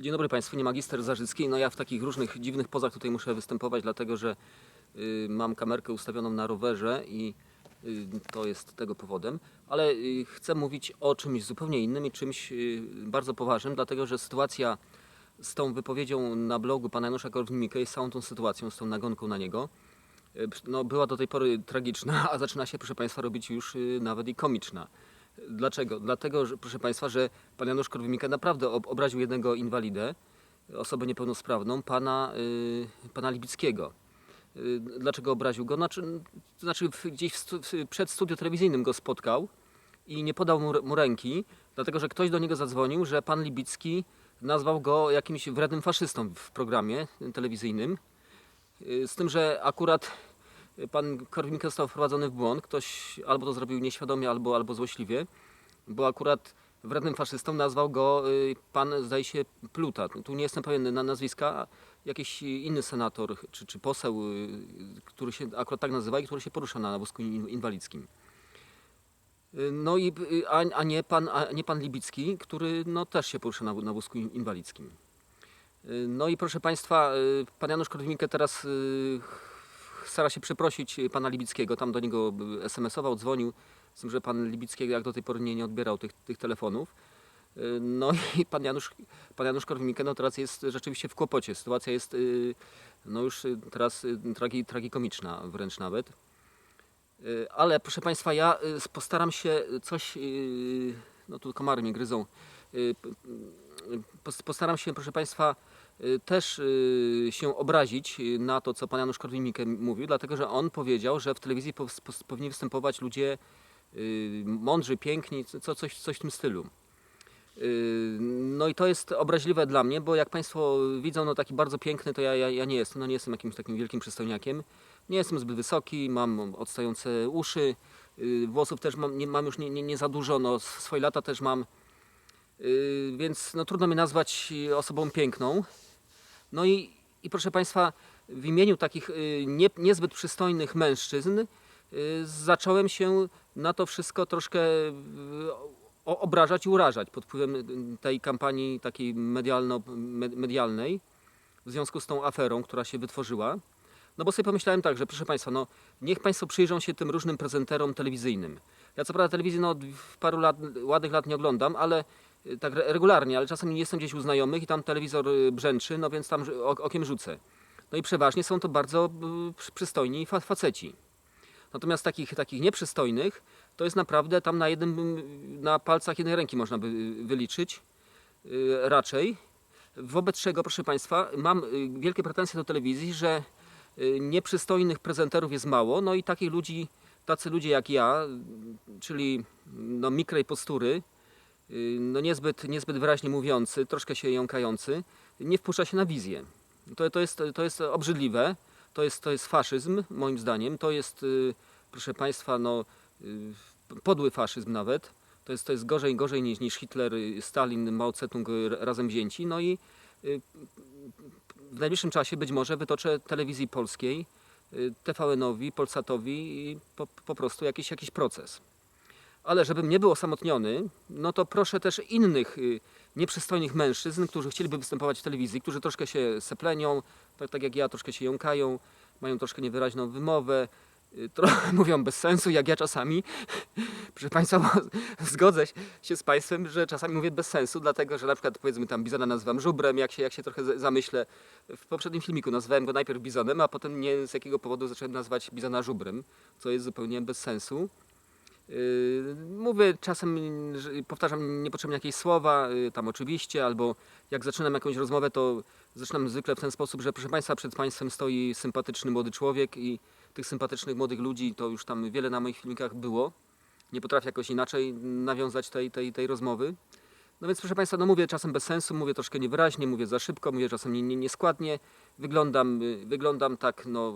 Dzień dobry Państwu, nie magister Zarzycki. No ja w takich różnych dziwnych pozach tutaj muszę występować, dlatego że y, mam kamerkę ustawioną na rowerze i y, to jest tego powodem. Ale y, chcę mówić o czymś zupełnie innym i czymś y, bardzo poważnym, dlatego że sytuacja z tą wypowiedzią na blogu pana Janusza Korwin-Mikke i z całą tą sytuacją, z tą nagonką na niego, y, no, była do tej pory tragiczna, a zaczyna się, proszę Państwa, robić już y, nawet i komiczna. Dlaczego? Dlatego, że, proszę Państwa, że pan Janusz Korwin-Mikke naprawdę ob- obraził jednego inwalidę, osobę niepełnosprawną, pana, y, pana Libickiego. Y, Dlaczego obraził go? Znaczy, znaczy gdzieś stu, przed studio telewizyjnym go spotkał i nie podał mu, mu ręki, dlatego że ktoś do niego zadzwonił, że pan Libicki nazwał go jakimś wrednym faszystą w programie telewizyjnym. Y, Z tym, że akurat pan Korwin-Mikke został wprowadzony w błąd. Ktoś albo to zrobił nieświadomie, albo, albo złośliwie, bo akurat wrednym faszystą nazwał go y, pan, zdaje się, Pluta. Tu nie jestem pewien na nazwiska. Jakiś inny senator czy, czy poseł, y, który się akurat tak nazywa i który się porusza na wózku in- inwalidzkim. Y, No i a, a, nie pan, a nie pan Libicki, który no, też się porusza na, na wózku in- inwalidzkim. No i proszę Państwa, pan Janusz Korwin-Mikke teraz stara się przeprosić pana Libickiego. Tam do niego y, SMS-ował, dzwonił, z tym, że pan Libicki jak do tej pory nie, nie odbierał tych, tych telefonów. Y, No i pan Janusz, pan Janusz Korwin-Mikke no teraz jest rzeczywiście w kłopocie. Sytuacja jest y, no już y, teraz y, tragi, tragikomiczna wręcz nawet. Y, Ale proszę Państwa, ja y, postaram się coś, y, no tu komary mnie gryzą, Y, y, postaram się proszę Państwa y, też y, się obrazić y, na to, co pan Janusz Korwin-Mikke mówił, dlatego że on powiedział, że w telewizji powinni występować ludzie y, mądrzy, piękni, co, coś, coś w tym stylu. Y, No i to jest obraźliwe dla mnie, bo jak Państwo widzą, no taki bardzo piękny to ja, ja, ja nie jestem, no nie jestem jakimś takim wielkim przystojniakiem. Nie jestem zbyt wysoki, mam odstające uszy, y, włosów też mam, nie, mam już nie, nie, nie za dużo, no swoje lata też mam, y, więc no trudno mnie nazwać y, osobą piękną. No i, i proszę Państwa, w imieniu takich y, nie, niezbyt przystojnych mężczyzn y, zacząłem się na to wszystko troszkę y, obrażać i urażać pod wpływem y, tej kampanii takiej medialno, me- medialnej w związku z tą aferą, która się wytworzyła. No bo sobie pomyślałem tak, że proszę Państwa, no niech Państwo przyjrzą się tym różnym prezenterom telewizyjnym. Ja co prawda telewizji no, od paru lat, ładnych lat nie oglądam, ale y, tak re- regularnie, ale czasem jestem gdzieś u znajomych i tam telewizor y, brzęczy, no więc tam okiem rzucę. No i przeważnie są to bardzo y, przy- przystojni fa- faceci. Natomiast takich, takich nieprzystojnych to jest naprawdę tam na jednym, na palcach jednej ręki można by wyliczyć y, raczej. Wobec czego, proszę Państwa, mam y, wielkie pretensje do telewizji, że y, nieprzystojnych prezenterów jest mało, no i takich ludzi, tacy ludzie jak ja, y, czyli no, mikrej postury, y, no niezbyt, niezbyt wyraźnie mówiący, troszkę się jąkający, nie wpuszcza się na wizję. To, to, jest, to jest obrzydliwe, to jest, to jest faszyzm, moim zdaniem, to jest, y, proszę Państwa, no, y, podły faszyzm nawet. To jest, to jest gorzej, gorzej niż, niż Hitler, y, Stalin, Mao Tse-tung y, razem wzięci. No i y, w najbliższym czasie być może wytoczę telewizji polskiej, y, TVN-owi, Polsatowi po, po prostu jakiś, jakiś proces. Ale żebym nie był osamotniony, no to proszę też innych y, nieprzystojnych mężczyzn, którzy chcieliby występować w telewizji, którzy troszkę się seplenią, tak, tak jak ja, troszkę się jąkają, mają troszkę niewyraźną wymowę, y, trochę mówią bez sensu, jak ja czasami. Proszę Państwa, zgodzę się z Państwem, że czasami mówię bez sensu, dlatego że na przykład powiedzmy tam bizona nazywam żubrem, jak się, jak się trochę zamyślę. W poprzednim filmiku nazwałem go najpierw bizonem, a potem nie z jakiego powodu zacząłem nazywać bizona żubrem, co jest zupełnie bez sensu. Yy, Mówię czasem, powtarzam niepotrzebnie jakieś słowa, yy, tam oczywiście, albo jak zaczynam jakąś rozmowę, to zaczynam zwykle w ten sposób, że proszę Państwa, przed Państwem stoi sympatyczny młody człowiek i tych sympatycznych młodych ludzi to już tam wiele na moich filmikach było. Nie potrafię jakoś inaczej nawiązać tej, tej, tej rozmowy. No więc proszę Państwa, no mówię czasem bez sensu, mówię troszkę niewyraźnie, mówię za szybko, mówię czasem nie, nie, nieskładnie. Wyglądam, y, wyglądam tak no,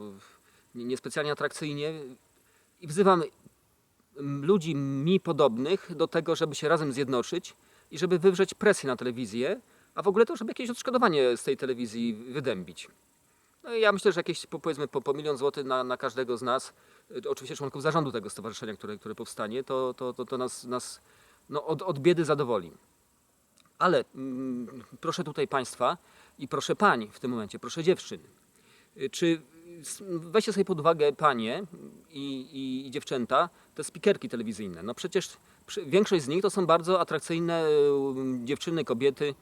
nie- niespecjalnie atrakcyjnie i wzywam ludzi mi podobnych do tego, żeby się razem zjednoczyć i żeby wywrzeć presję na telewizję, a w ogóle to, żeby jakieś odszkodowanie z tej telewizji wydębić. No i ja myślę, że jakieś po- powiedzmy po, po milion złotych na, na każdego z nas, y, oczywiście członków zarządu tego stowarzyszenia, które, które powstanie, to, to, to, to nas, nas no, od, od biedy zadowoli. Ale mm, proszę tutaj Państwa i proszę Pań w tym momencie, proszę dziewczyn, y, czy s- weźcie sobie pod uwagę Panie i, i, i dziewczęta, te spikerki telewizyjne. No przecież przy, większość z nich to są bardzo atrakcyjne y, dziewczyny, kobiety.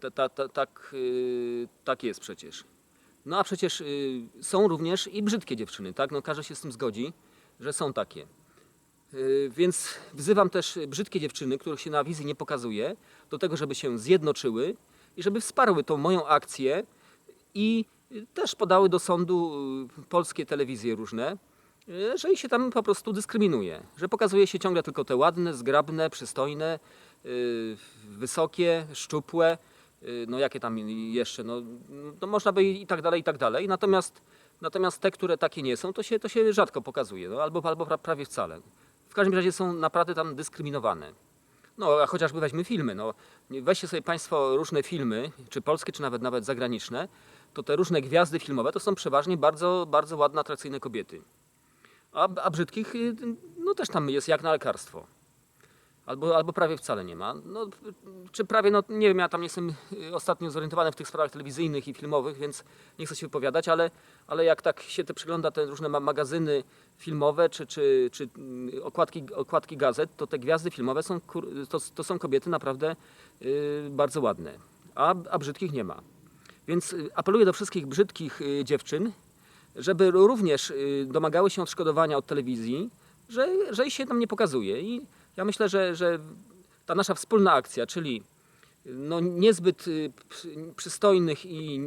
Ta, ta, ta, tak, y, tak jest przecież. No a przecież y, są również i brzydkie dziewczyny, tak? No każdy się z tym zgodzi, że są takie. Y, Więc wzywam też brzydkie dziewczyny, których się na wizji nie pokazuje, do tego, żeby się zjednoczyły i żeby wsparły tą moją akcję i też podały do sądu polskie telewizje różne, że ich się tam po prostu dyskryminuje, że pokazuje się ciągle tylko te ładne, zgrabne, przystojne, y, wysokie, szczupłe, y, no jakie tam jeszcze, no, no można by i tak dalej, i tak dalej. Natomiast, natomiast te, które takie nie są, to się, to się rzadko pokazuje, no, albo, albo pra- prawie wcale. W każdym razie są naprawdę tam dyskryminowane. No, a chociażby weźmy filmy. No, weźcie sobie Państwo różne filmy, czy polskie, czy nawet nawet zagraniczne, to te różne gwiazdy filmowe to są przeważnie bardzo, bardzo ładne, atrakcyjne kobiety. A, a brzydkich, y, no też tam jest jak na lekarstwo. Albo, albo prawie wcale nie ma. No, czy prawie, no nie wiem, ja tam nie jestem y, ostatnio zorientowany w tych sprawach telewizyjnych i filmowych, więc nie chcę się wypowiadać, ale, ale jak tak się te przygląda te różne ma- magazyny filmowe czy, czy, czy mm, okładki, okładki gazet, to te gwiazdy filmowe są, to, to są kobiety naprawdę y, bardzo ładne, a, a brzydkich nie ma. Więc y, apeluję do wszystkich brzydkich dziewczyn, żeby również y, domagały się odszkodowania od telewizji, że, że się tam nie pokazuje. I ja myślę, że, że ta nasza wspólna akcja, czyli no niezbyt y, przy- przystojnych i,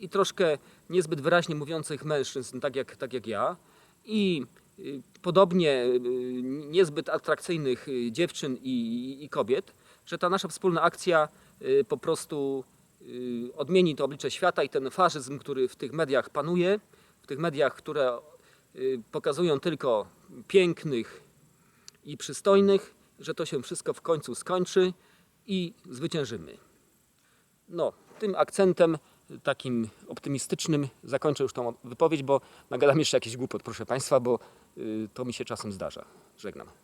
i troszkę niezbyt wyraźnie mówiących mężczyzn, tak jak, tak jak ja, i y, podobnie niezbyt atrakcyjnych dziewczyn i, i, i kobiet, że ta nasza wspólna akcja po prostu odmieni to oblicze świata i ten faszyzm, który w tych mediach panuje, w tych mediach, które y, pokazują tylko pięknych i przystojnych, że to się wszystko w końcu skończy i zwyciężymy. No, tym akcentem takim optymistycznym zakończę już tą wypowiedź, bo nagadam jeszcze jakiś głupot, proszę Państwa, bo y, to mi się czasem zdarza. Żegnam.